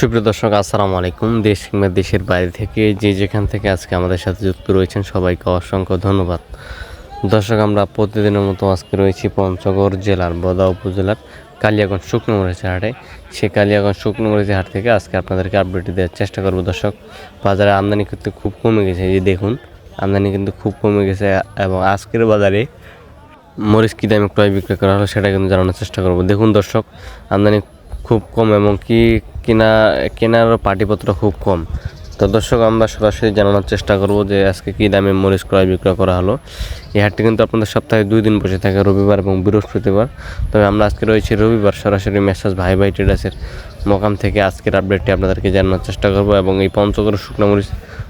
সুপ্রিয় দর্শক, আসসালামু আলাইকুম। দেশ কিংবা দেশের বাইরে থেকে যে যেখান থেকে আজকে আমাদের সাথে যুক্ত রয়েছেন, সবাইকে অসংখ্য ধন্যবাদ। দর্শক, আমরা প্রতিদিনের মতো আজকে রয়েছি পঞ্চগড় জেলার বদা উপজেলার কালিয়াগঞ্জ শুকনো মরিচের হাটে। সেই কালিয়াগঞ্জ শুকনো মরিচের হাট থেকে আজকে আপনাদেরকে আপডেট দেওয়ার চেষ্টা করব। দর্শক, বাজারে আমদানি কিন্তু খুব কমে গেছে। যে দেখুন, আমদানি কিন্তু খুব কমে গেছে এবং আজকের বাজারে মরিচ কী দামে ক্রয় বিক্রয় করা হলো সেটা কিন্তু জানানোর চেষ্টা করব। দেখুন দর্শক, আমদানি খুব কম এবং কি কেনা, কেনার পার্টিপত্র খুব কম। তো দর্শক, আমরা সরাসরি জানানোর চেষ্টা করব যে আজকে কী দামে মরিচ ক্রয়, বিক্রয় করা হলো। এই হাটটি কিন্তু আপনাদের সপ্তাহে দুই দিন বসে থাকে, রবিবার এবং বৃহস্পতিবার। তবে আমরা আজকে রয়েছি রবিবার, সরাসরি মেসাজ ভাই ভাই ট্রেডার্সের মোকাম থেকে আজকের আপডেটটি আপনাদেরকে জানানোর চেষ্টা করব এবং এই পঞ্চগড় শুকনো মরিচ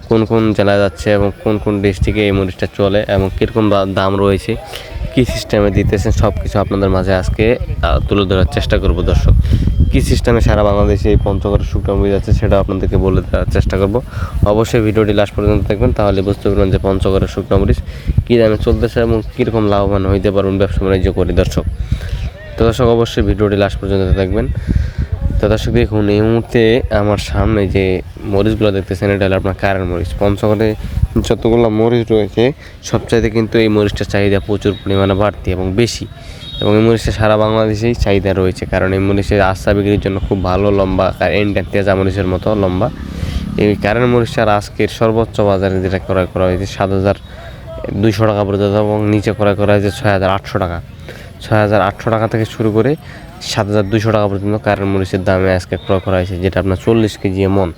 কোন কোন জেলায় যাচ্ছে এবং কোন কোন ডিস্ট্রিক্টে এই মরিচটা চলে এবং কীরকম দাম রয়েছে, কী সিস্টেমে দিতেছেন সব কিছু আপনাদের মাঝে আজকে তুলে ধরার চেষ্টা করব দর্শক। কী সিস্টেমে সারা বাংলাদেশে এই পঞ্চগড় শুকনো মরিচ আছে সেটা আপনাদেরকে বলে দেওয়ার চেষ্টা করব। অবশ্যই ভিডিওটি লাস্ট পর্যন্ত দেখবেন, তাহলে বুঝতে পারবেন যে পঞ্চগড়ের শুকনো মরিচ কী দামে চলতেছে এবং কীরকম লাভবান হইতে পারবেন ব্যবসা বাণিজ্য করি দর্শক। তো দর্শক, অবশ্যই ভিডিওটি লাস্ট পর্যন্ত দেখবেন। তো দর্শক, দেখুন, এই মুহূর্তে আমার সামনে যে মরিচগুলো দেখতেছেন, এটা হলো আপনার কারেন্ট মরিচ। পঞ্চগড়ে যতগুলো মরিচ রয়েছে, সবচাইতে কিন্তু এই মরিচটার চাহিদা প্রচুর পরিমাণে বাড়তি এবং বেশি। এবং এই মরিচটা সারা বাংলাদেশেই চাহিদা রয়েছে, কারণ এই মরিচের আস্থা বিক্রির জন্য খুব ভালো লম্বা এন্ডেন তেজা মরিচের মতো লম্বা। এই কারেন্ট মরিচটার আজকের সর্বোচ্চ বাজারে যেটা ক্রয় করা হয়েছে, সাত হাজার দুইশো টাকা পর্যন্ত এবং নিচে ক্রয় করা হয়েছে ছয় হাজার আটশো টাকা। ছয় হাজার আটশো টাকা থেকে শুরু করে সাত হাজার দুশো টাকা পর্যন্ত কারেন্ট মরিচের দামে আজকে ক্রয় করা হয়েছে, যেটা আপনার চল্লিশ কেজি মন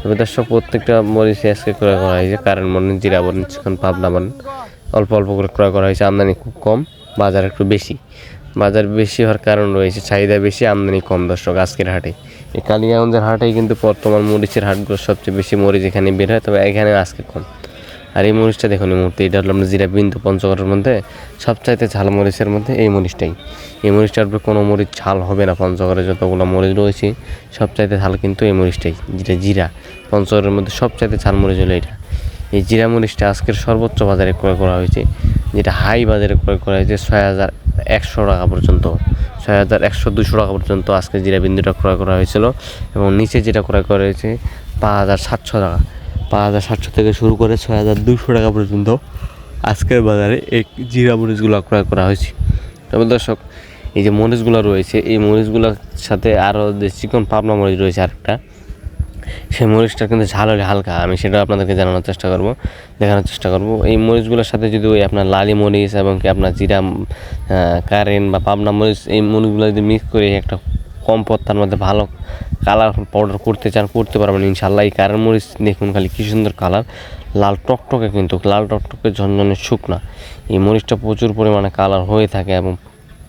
তবে দর্শক, প্রত্যেকটা মরিচে আজকে ক্রয় করা হয়েছে কারেন্ট মরিচ, জিরা বলেন চিকন পাবনা বলেন অল্প অল্প করে ক্রয় করা হয়েছে, আমদানি খুব কম, বাজার একটু বেশি। বাজার বেশি হওয়ার কারণ রয়েছে, চাহিদা বেশি, আমদানি কম দর্শক, আজকের হাটে। এই কালিয়াগঞ্জের হাটেই কিন্তু বর্তমান মরিচের হাটগুলো সবচেয়ে বেশি মরিচ এখানে বের হয়, তবে এখানে আজকে কম। আর এই মরিচটা দেখুন এই মুহূর্তে, এটা হলো আপনার জিরা বিন্দু পঞ্চগড়ের মধ্যে, সবচাইতে ঝাল মরিচের মধ্যে এই মরিচটাই। এই মরিচটার উপরে কোনো মরিচ ঝাল হবে না পঞ্চগড়ে যতগুলো মরিচ রয়েছে, সবচাইতে ঝাল কিন্তু এই মরিচটাই, যেটা জিরা। পঞ্চগড়ের মধ্যে সবচাইতে ঝাল মরিচ হলো এটা। এই জিরা মরিচটা আজকের সর্বোচ্চ বাজারে ক্রয় করা হয়েছে, যেটা হাই বাজারে ক্রয় করা হয়েছে ছয় হাজার একশো টাকা পর্যন্ত। ছয় হাজার একশো দুশো টাকা পর্যন্ত আজকে জিরা বিন্দুটা ক্রয় করা হয়েছিল এবং নিচে যেটা ক্রয় করা হয়েছে, পাঁচ হাজার সাতশো টাকা। পাঁচ হাজার সাতশো থেকে শুরু করে ছয় হাজার দুশো টাকা পর্যন্ত আজকের বাজারে এই জিরা মরিচগুলো ক্রয় করা হয়েছে। তবে দর্শক, এই যে মরিচগুলো রয়েছে, এই মরিচগুলোর সাথে আরও যে চিকন পাবনা মরিচ রয়েছে আরেকটা, সেই মরিচটা কিন্তু ঝাল হলে হালকা। আমি সেটা আপনাদেরকে জানানোর চেষ্টা করব, দেখানোর চেষ্টা করব। এই মরিচগুলোর সাথে যদি ওই আপনার লালি মরিচ এবং কি আপনার জিরা কারেন্ট বা পাবনা মরিচ, এই মরিচগুলো যদি মিক্স করে একটা কম পত্তার মধ্যে ভালো কালার পাউডার করতে চান, করতে পারবেন ইনশাল্লাহ এই কারেন্ট মরিচ দেখুন খালি কী সুন্দর কালার লাল টকটকে কিন্তু, লাল টকটকে ঝনঝনে শুকনা। এই মরিচটা প্রচুর পরিমাণে কালার হয়ে থাকে এবং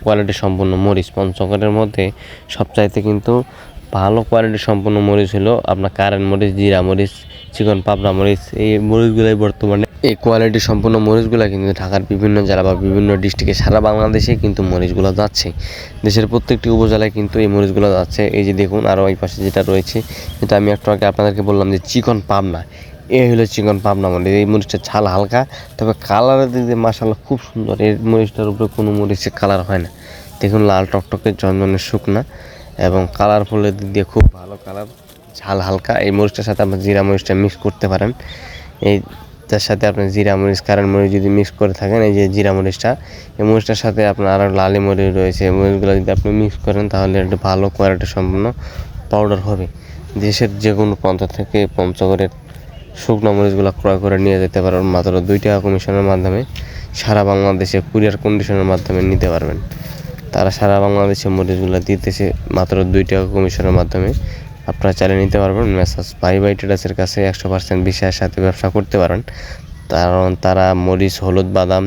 কোয়ালিটি সম্পন্ন মরিচ। পঞ্চগড়ের মধ্যে সবচাইতে কিন্তু ভালো কোয়ালিটি সম্পন্ন মরিচ হলো আপনার কারেন্ট মরিচ, জিরা মরিচ, চিকন পাবনা মরিচ। এই মরিচগুলোই বর্তমানে এই কোয়ালিটি সম্পূর্ণ মরিচগুলো কিন্তু ঢাকার বিভিন্ন জেলা বা বিভিন্ন ডিস্ট্রিক্টে সারা বাংলাদেশে কিন্তু মরিচগুলো যাচ্ছে। দেশের প্রত্যেকটি উপজেলায় কিন্তু এই মরিচগুলো যাচ্ছে। এই যে দেখুন আরও এই পাশে যেটা রয়েছে যেটা আমি একটু আগে আপনাদেরকে বললাম যে চিকন পাবনা। এই হলো চিকন পাবনা মরিচ। এই মরিচটা ছাল হালকা, তবে কালারের দিক দিয়ে মাসাল্লাহ খুব সুন্দর। এই মরিচটার উপরে কোনো মরিচের কালার হয় না। দেখুন, লাল টকটকে জনজনের শুকনা এবং কালারফুলের দিক দিয়ে খুব ভালো কালার ঝাল হালকা। এই মরিচটার সাথে আপনার জিরা মরিচটা মিক্স করতে পারেন। এই তার সাথে আপনি জিরা মরিচ, কারেন্ট মরিচ যদি মিক্স করে থাকেন, এই যে জিরা মরিচটা, এই মরিচটার সাথে আপনার আরও লালি মরিচ রয়েছে। এই মরিচগুলো যদি আপনি মিক্স করেন, তাহলে একটা ভালো কোয়ালিটি সম্পন্ন পাউডার হবে। দেশের যে কোনো প্রান্ত থেকে পঞ্চগড়ের শুকনো মরিচগুলো ক্রয় করে নিয়ে যেতে পারবেন মাত্র দুই টাকা কমিশনের মাধ্যমে সারা বাংলাদেশে কুরিয়ার কন্ডিশনের মাধ্যমে নিতে পারবেন। তারা সারা বাংলাদেশে মরিচগুলো দিতেছে মাত্র দুই টাকা কমিশনের মাধ্যমে। আপনারা চালিয়ে নিতে পারবেন, মেসাজ ভাই ভাই ট্রেডার্সের কাছে একশো পার্সেন্ট বিশ্বাসের সাথে ব্যবসা করতে পারেন। কারণ তারা মরিচ, হলুদ, বাদাম,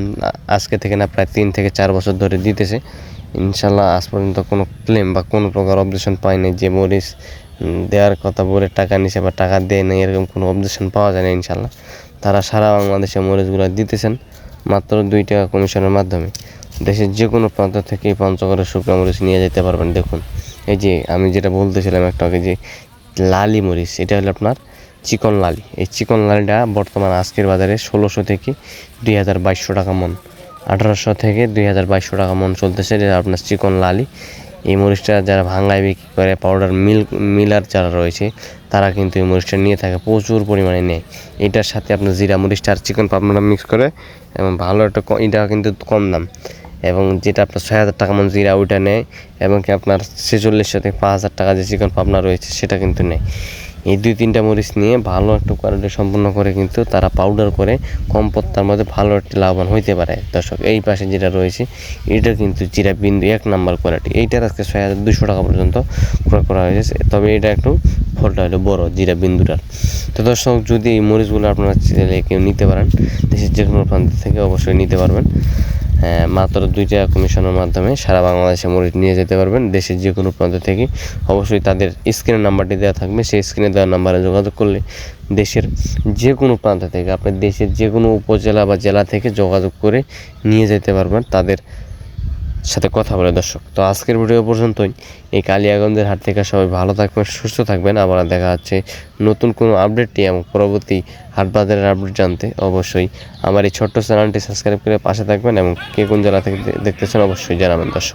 আজকে থেকে না প্রায় তিন থেকে চার বছর ধরে দিতেছে। ইনশাল্লাহ আজ পর্যন্ত কোনো ক্লেম বা কোনো প্রকার অবজেকশন পাইনি যে মরিচ দেওয়ার কথা বলে টাকা নিছে বা টাকা দেয় না এরকম কোনো অবজেকশন পাওয়া যায় না ইনশাল্লাহ। তারা সারা বাংলাদেশে মরিচগুলো দিতেছেন মাত্র দুই টাকা কমিশনের মাধ্যমে। দেশের যে কোনো প্রান্ত থেকে পঞ্চগড়ের শুকনো মরিচ নিয়ে যেতে পারবেন, দেখুন। এই যে আমি যেটা বলতেছিলাম একটা আগে যে লালি মরিচ, এটা হলো আপনার চিকন লালি। এই চিকন লালিটা বর্তমান আজকের বাজারে ষোলোশো থেকে দুই হাজার বাইশশো টাকা মন, আঠারোশো থেকে দুই হাজার বাইশশো টাকা মন চলতেছে এটা আপনার চিকন লালি। এই মরিচটা যারা ভাঙ্গায় বিক্রি করে পাউডার মিল মিলার যারা রয়েছে, তারা কিন্তু এই মরিচটা নিয়ে থাকে, প্রচুর পরিমাণে নেয়। এটার সাথে আপনার জিরা মরিচটা আর চিকেন পাপড়া মিক্স করে, এবং ভালো একটা এটা কিন্তু কম দাম। এবং যেটা আপনার ছয় হাজার টাকা মন জিরা ওইটা নেয় এবং কি আপনার ছেচল্লিশশো থেকে পাঁচ হাজার টাকা যে চিকেন পাবনা রয়েছে সেটা কিন্তু নেয়। এই দুই তিনটা মরিচ নিয়ে ভালো একটা কোয়ালিটি সম্পন্ন করে কিন্তু তারা পাউডার করে কম পত্তার মধ্যে ভালো একটি লাভবান হইতে পারে। দর্শক, এই পাশে যেটা রয়েছে, এটা কিন্তু জিরা বিন্দু এক নাম্বার কোয়ালিটি এইটার আজকে ছয় হাজার দুশো টাকা পর্যন্ত ক্রয় করা হয়েছে। তবে এটা একটু ফলটা হলো বড় জিরা বিন্দুটার। তো দর্শক, যদি এই মরিচগুলো আপনারা কেউ নিতে পারেন, দেশের যে কোনো প্রান্ত থেকে অবশ্যই নিতে পারবেন। মাত্র দুইটা কমিশনের মাধ্যমে সারা বাংলাদেশে মরিচ নিয়ে যেতে পারবেন। দেশের যে কোনো প্রান্ত থেকে অবশ্যই তাদের স্ক্রিনের নাম্বারটি দেওয়া থাকবে। সেই স্ক্রিনে দেওয়া নাম্বারে যোগাযোগ করলে দেশের যে কোনো প্রান্ত থেকে, আপনি দেশের যে কোনো উপজেলা বা জেলা থেকে যোগাযোগ করে নিয়ে যেতে পারবেন। তাদের সাথে কথা বলে। দর্শক, তো আজকের ভিডিও পর্যন্তই। এই কালিয়াগঞ্জের হাট থেকে সবাই ভালো থাকবেন, সুস্থ থাকবেন। আবার দেখা যাচ্ছে নতুন কোনো আপডেটটি এবং পরবর্তী হাট বাজারের আপডেট জানতে অবশ্যই আমার এই ছোট্ট চ্যানেলটি সাবস্ক্রাইব করে পাশে থাকবেন এবং কে কোন জেলা থেকে দেখতে দেখতেছেন অবশ্যই জানাবেন দর্শক।